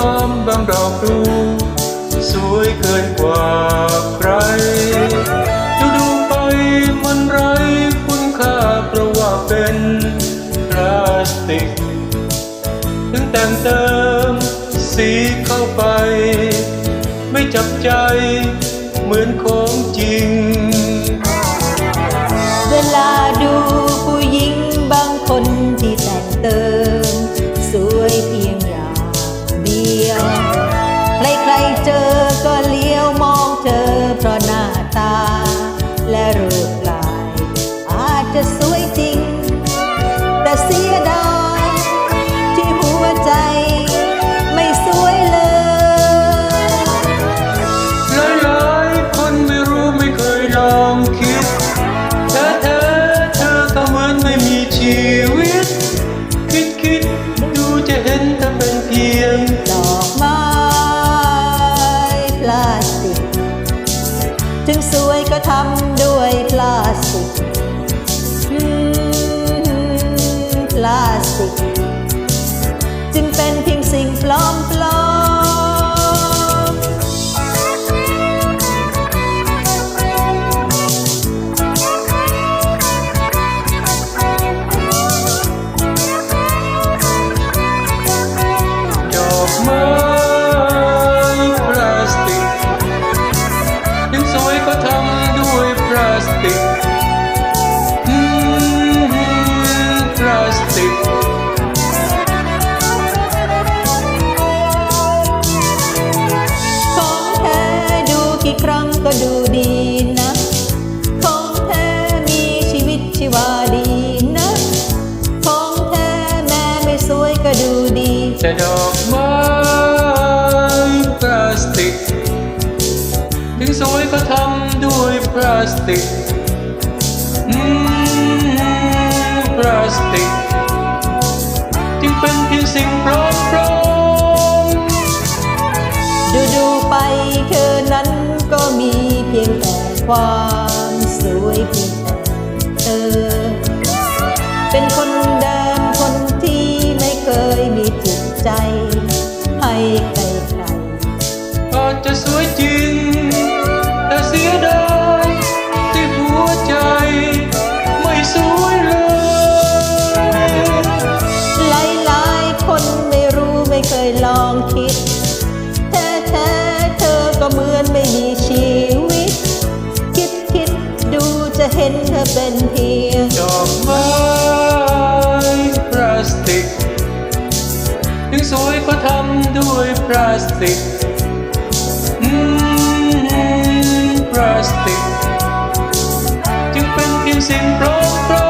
ร้อมบางดอกดูสวยเกินกว่าใครดูดูไปมันไรคุณค่าเพราะว่าเป็นพลาสติก ถึงแต่งเติมสีเข้าไป ไม่จับใจเหมือนของจริง เวลาดูผู้หญิงบางคน แต่ดอกไม้พลาสติก ถึงสวยก็ทำด้วยพลาสติกอืมพลาสติก จึงเป็นเพียงสิ่งปลอมปลอมดูดูๆไปเธอนั้นก็มีเพียงแต่ความสวยเพียงแต่เธอ ใจ ให้ใครใครอาจจะสวยจริง แต่เสียดายที่หัวใจ ไม่สวยเลยหลายหลายๆคนไม่รู้ไม่เคยลองคิด แท้แท้ๆเธอก็เหมือนไม่มีชีวิต คิดคิดดูจะเห็นเธอเป็นเติกอืมพลาสติกจึงเป็นเพียงสิ่งปลอมปลอม